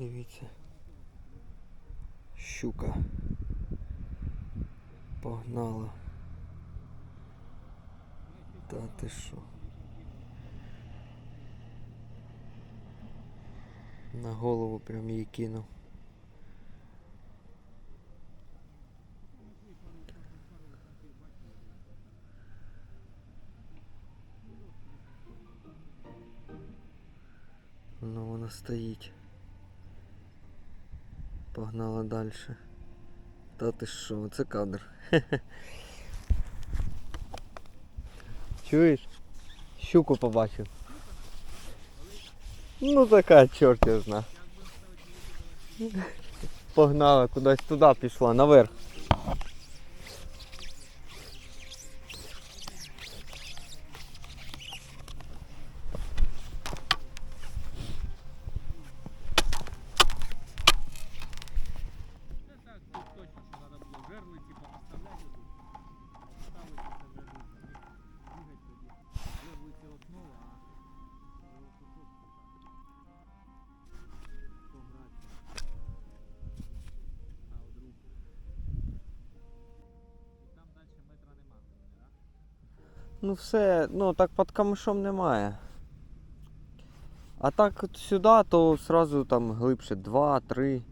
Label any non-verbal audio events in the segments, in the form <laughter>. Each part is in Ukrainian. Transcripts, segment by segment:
Дивіться. Щука. Погнала. Та ти що? На голову прям її кинув. Ну вона стоїть. Погнала далі. Та ти що, це кадр. <laughs> Чуєш? Щуку побачив. Ну така чорт я зна. Погнала кудись туди пішла, наверх. Ну все, ну так під камишом немає. А так от сюди, то одразу там глибше 2-3.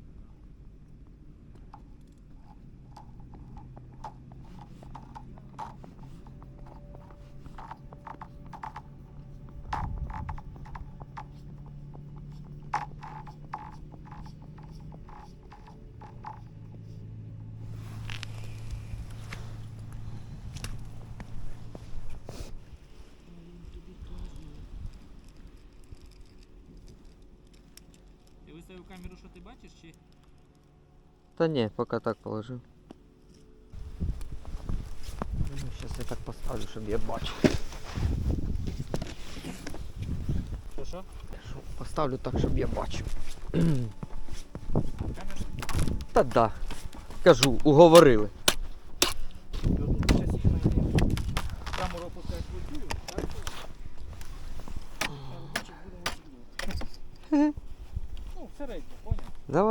Ти виставив камеру, що ти бачиш, чи? Та ні, поки так положив. Зараз я так поставлю, щоб я бачив. Що що? Що, Поставлю так, щоб я бачив. Камера? Та да. Кажу, уговорили.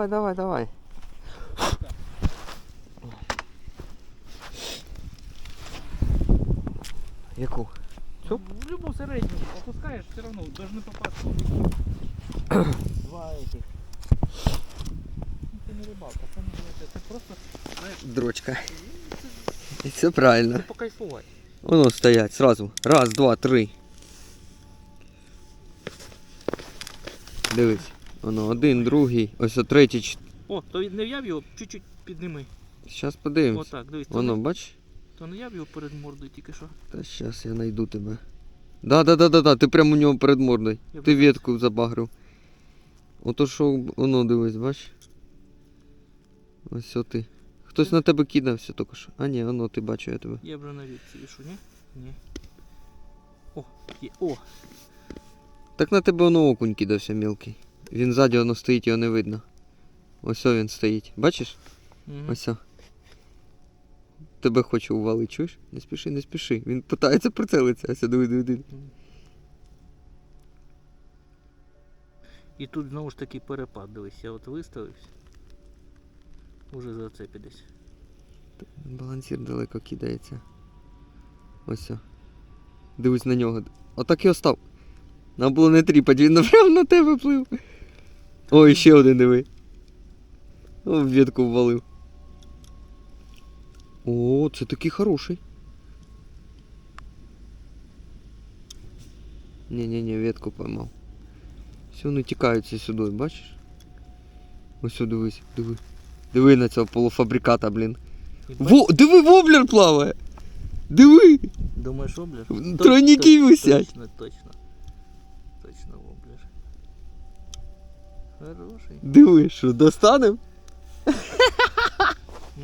Давай, давай, давай. Яку? Цю? В любу середню опускаєш, все одно должны попасти. Два этих. Ну, Це не рибалка, це не рибалка, це просто знаєш, Дрочка. І все правильно. це покайфувати. Воно стоять сразу. Раз, два, три. Дивись. Воно один, другий, ось о третій. О, то не в'яв його, чуть-чуть підними. Щас подивимось. Отак, дивись, то, Воно, не, бач? то не я б його перед мордою тільки що. Та щас я найду тебе. Да, да, да, да, да, ти прямо у нього перед мордою. Я Ти б- ветку забагрив. Ото що воно дивись, бач? Ось о ти. Хтось на тебе кидався тільки що. А ні, воно ти бачу я тебе. Я вже на вітці вішу, ні? Ні. О, є. О, Так на тебе воно окунь кидався мілкий. Він ззаді воно стоїть, його не видно. Ось він стоїть. Бачиш? угу. Ось. Тебе хоче увалити, чуєш? Не спіши, не спіши. Він питається прицелитися. Ось о, диви, диви, диви. І тут знову ж таки перепад, дивись, я от виставився. Уже зацепі десь. Балансір далеко кидається. Ось. Дивись на нього. Отак і остав. Нам було не тріпать, він <laughs> прямо на тебе плив. Ой, ще один диви. О, в ветку ввалив. О, це такий хороший. Ні-ні-ні, ветку поймав. Все, вони тікаються сюди, бачиш? Ось сюди дивись, диви. Диви на цього полуфабриката, блін. І Во, диви, воблер плаває. Диви. Думаєш, облер? В- тройники висять. Точно, точно. Точно Хороший. Диви, що достанем?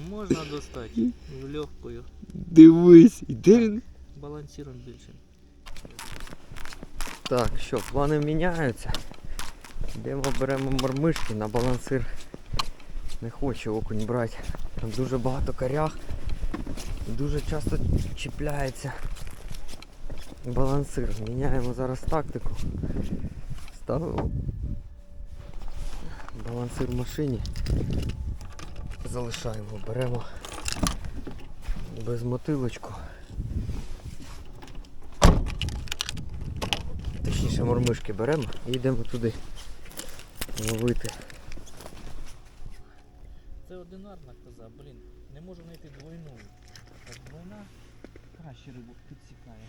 Можна достати. В легкою. Дивись. І де він? Балансиром більшим. Так, що, плани міняються. Йдемо беремо мормишки на балансир. Не хоче окунь брати. Там дуже багато корях. Дуже часто чіпляється балансир. Міняємо зараз тактику. Ставимо Балансир в машині. Залишаємо, беремо без мотилочку. Точніше мормишки беремо і йдемо туди ловити. Це одинарна коза, блін. Не можу знайти двойну. Двойна краще рибу підсікає.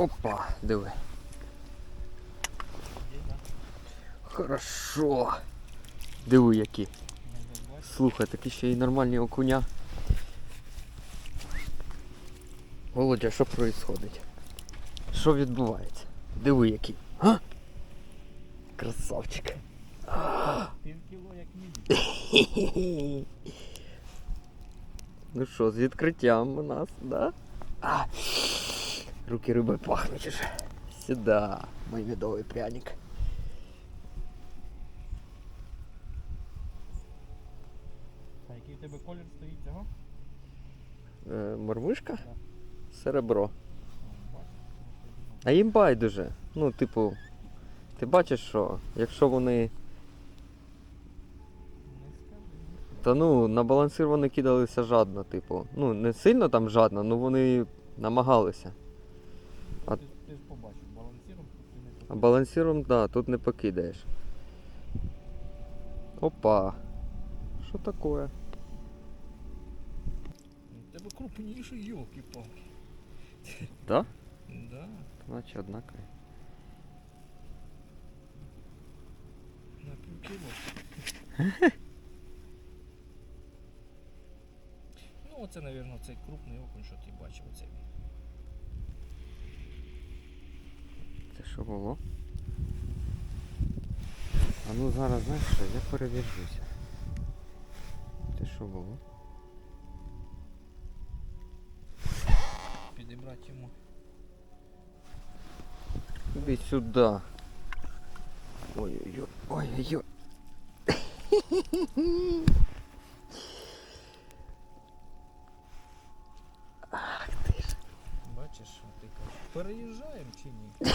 Опа, диви. Хорошо. Диви які. Слухай, такі ще й нормальні окуня. Володя, що происходить? Що відбувається? Диви який. А? Красавчик. <laughs> Ну що, з відкриттям у нас, да? А. Руки риби пахнуть уже. Сюда, мой медовий пряник. А який в тебе колір стоїть цього? Е, мормишка? Серебро. А їм байдуже. Ну, типу, ти бачиш, що якщо вони. Та ну, на балансир вони кидалися жадно, типу. Ну, не сильно там жадно, ну вони намагалися. А- Ти, ж побачив, балансиром тут ти не А покажеш. балансиром, да, тут не покидаєш. Опа. Що таке? У тебе крупніший, йолки-палки. Да? Да, Наче однакові. на півкіло. <laughs> ну, оце, напевно, цей крупний окунь, що ти бачив, оце він. Що було? А ну зараз, знаєш що, я передержуся. Це що було? Підібрати йому. Іди сюди. Ой-ой-ой. Ой-ой-ой. Ах ти ж. Бачиш, а ти кажеш, переїжджаємо чи ні?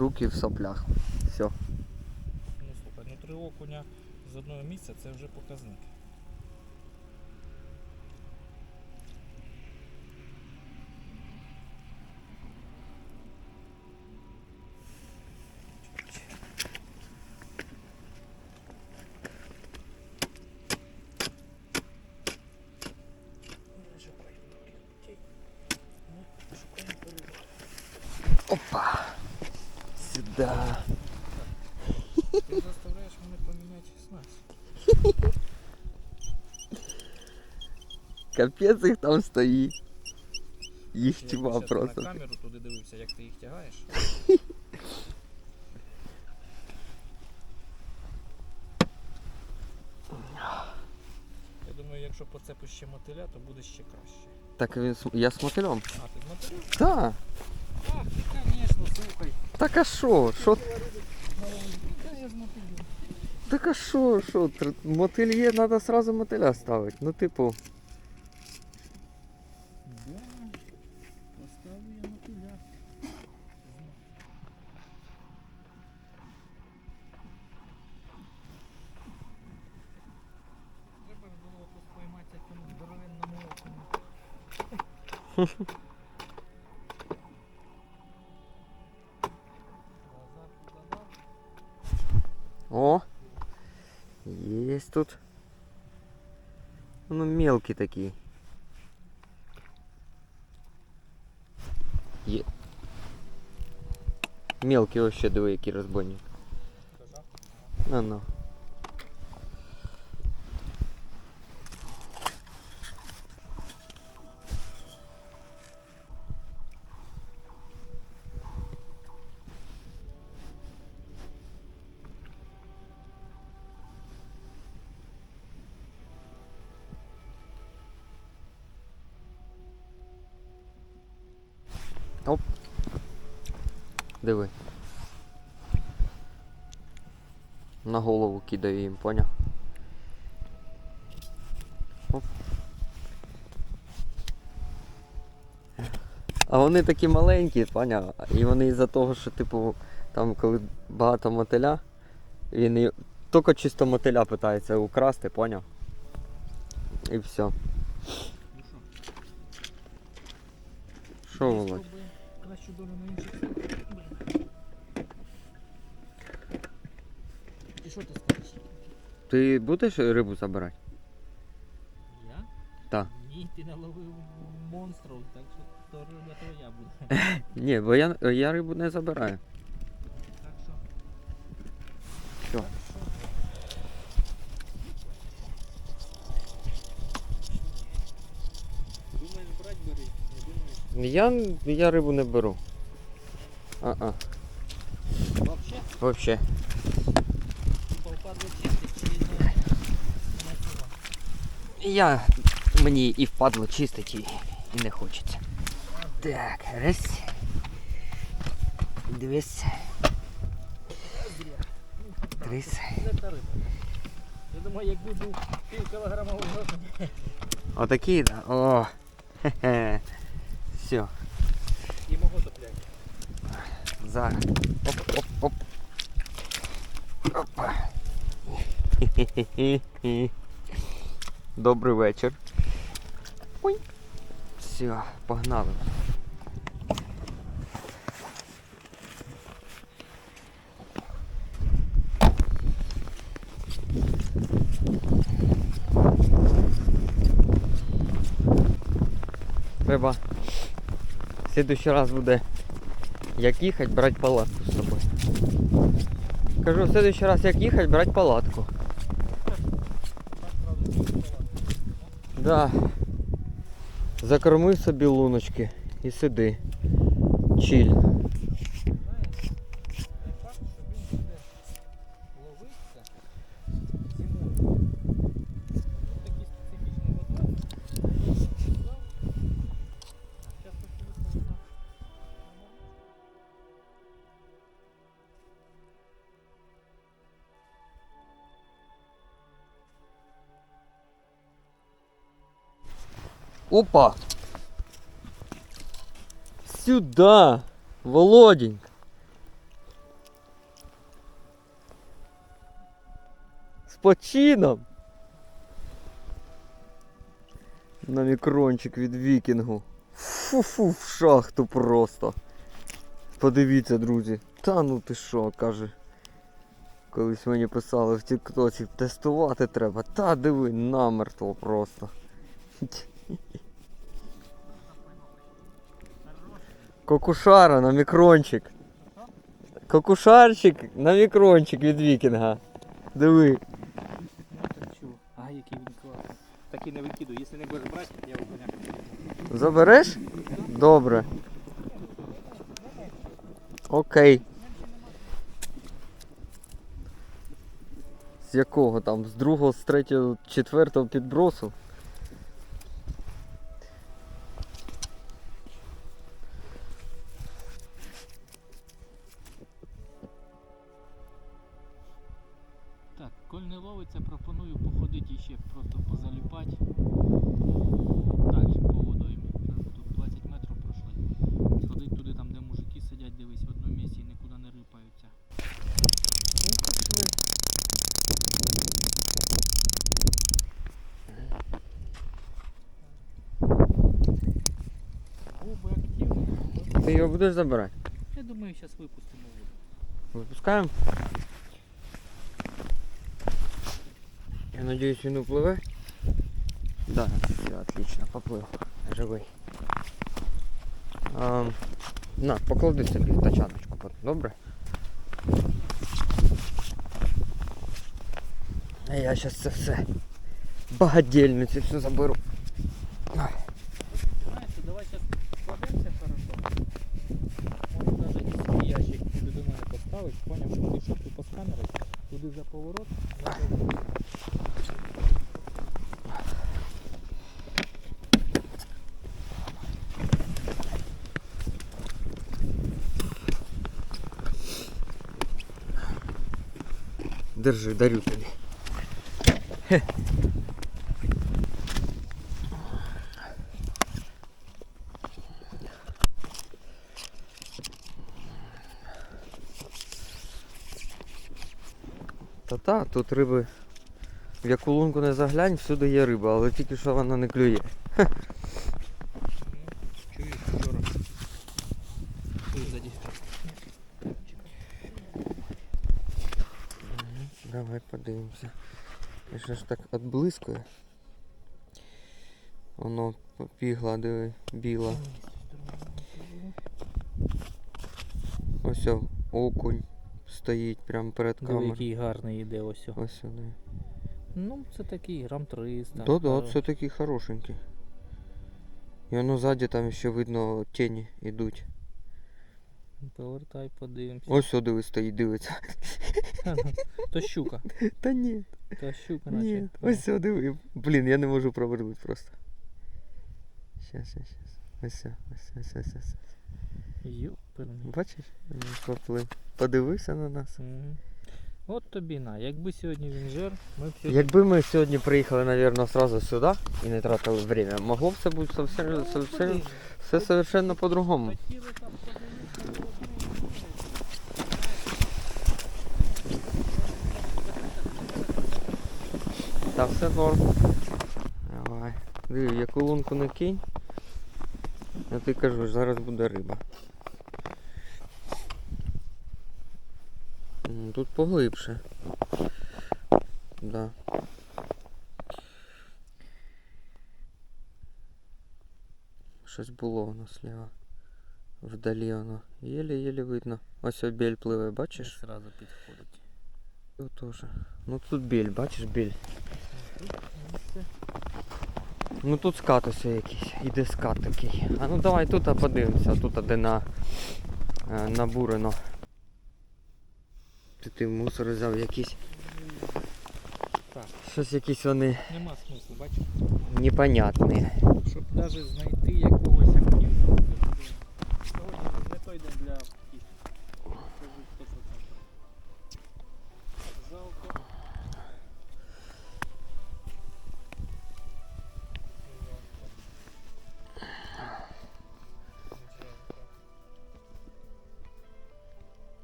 Руки в соплях. Все. Ну слухай, ну три окуня з одного місця це вже показник. Опа. Сюда. Ти заставляєш мене поміняти снасть. Капець їх там стоїть. Їх тьма просто. на камеру туди дивився, як ти їх тягаєш. Я думаю, якщо поцепиш ще мотиля, то буде ще краще. Так він с- я з мотилем? А, ти з мотиля? Так. Так, ти, звісно, слухай. Так а що? Що? Яка я мотилем? Так а що? Що? Тр- Мотиль є, треба сразу мотиля ставити. Ну, типу, поставлю я мотиля. Треба ж було тут поймати цьому здоровенному окуну. Назад туди дав. О! Есть тут. Ну, мелкий такий. Мелкий вообще ще диви, який розбойник. Кажа. На голову кидаю їм, поняв? Оп. А вони такі маленькі, поняв? І вони із-за того, що, типу, там, коли багато мотиля, він і... тільки чисто мотиля питається украсти, поняв? І все. Що? Володь? Кращу долю на І що ти скажеш? Ти будеш рибу забирати? Я? Так. Ні, ти наловив монстрів, так що то риба твоя буде. <laughs> Ні, бо я, я рибу не забираю. Так що. Що? Думаєш брати бери? Я, я рибу не беру. А-а. Вообще, Вообще. типа впадло чистить чи не на цього? Я мені і впадло чистить, і, не хочеться. Так, раз. Дивись. Трис. Я думаю, якби був пів кілограма вугла, Отакі, да? О. Хе-хе. Все, і мого топлять. зараз. Оп, оп, оп. Опа. Хе-хе-хе-хе. Добрий вечір. Ой. Все, погнали. Треба в следующий раз буде як їхати, брати палатку з собою. Кажу, в следующий раз як їхати, брати палатку. Так, правда, не палати. Да. Закорми собі луночки і сиди. Чиль. Опа! Сюда! Володенька! З почином! На мікрончик від вікінгу. Фу-фу, в шахту просто. Подивіться, друзі. Та ну ти що, каже. Колись мені писали в тіктоці, тестувати треба. Та диви, намертво просто. Кокушара на мікрончик. Кокушарчик на мікрончик від вікінга. Диви. Чу. А, який він класний. Так не викидуй, якщо не будеш брати, я вигоняю. Забереш? Добре. Окей. З якого там? З другого, з третього, четвертого підбросу? Ти його будеш забирати? Я думаю, зараз випустимо воду. Випускаємо. Я надіюсь, він upливе. Да, все отлично, поплив. Живий. А, на, поклади собі в тачаночку, потім, добре? А я зараз це все багадільниці все заберу. туди за поворот. Держи, дарю тобі. Та-та, тут риби. В яку лунку не заглянь, всюди є риба, але тільки що вона не клює. Чуєш вчора? Давай подивимося. І що ж так отблискує? Воно пігла, диви, біла. Ось окунь стоїть прямо перед камерою. який гарний іде ось. Ось сюди. Ну, це такий грам 300. Да, да, це такий хорошенький. І воно ззаді там ще видно тіні йдуть. Повертай, подивимось. Ось сюди диви стоїть, дивиться. То щука. Та ні, То щука, наче. ні. Ось сюди диви. Блін, я не можу провернути просто. Щас, щас, щас. Ось, ось, ось, ось, ось. Юперний. Бачиш? Поплив. Подивився на нас. Мгм. От тобі на. Якби сьогодні він жер, ми б сьогодні Якби ми сьогодні приїхали, наверное, сразу сюди і не тратили время, могло б все бути совсем, совсем, все совершенно по-другому. Та все норм. Давай. Диви, яку лунку не кинь. Я ти кажу, зараз буде риба. Тут поглибше. Да. Щось було воно сліва. Вдалі воно. Єле-єле видно. Ось обіль пливе, бачиш? Зразу підходить. Тут теж. Ну тут біль, бачиш біль. Ну тут скат ось якийсь. Іде скат такий. А ну давай тут а, подивимося, тут де на, е, набурено. Ти, ти мусор взяв якісь. Так. Щось якісь вони Нема смислу, бачиш? непонятні. Щоб навіть знайти якогось активного. Сьогодні не той день для активних. Скажу 100%. Жалко.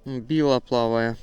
М, Біла плаває.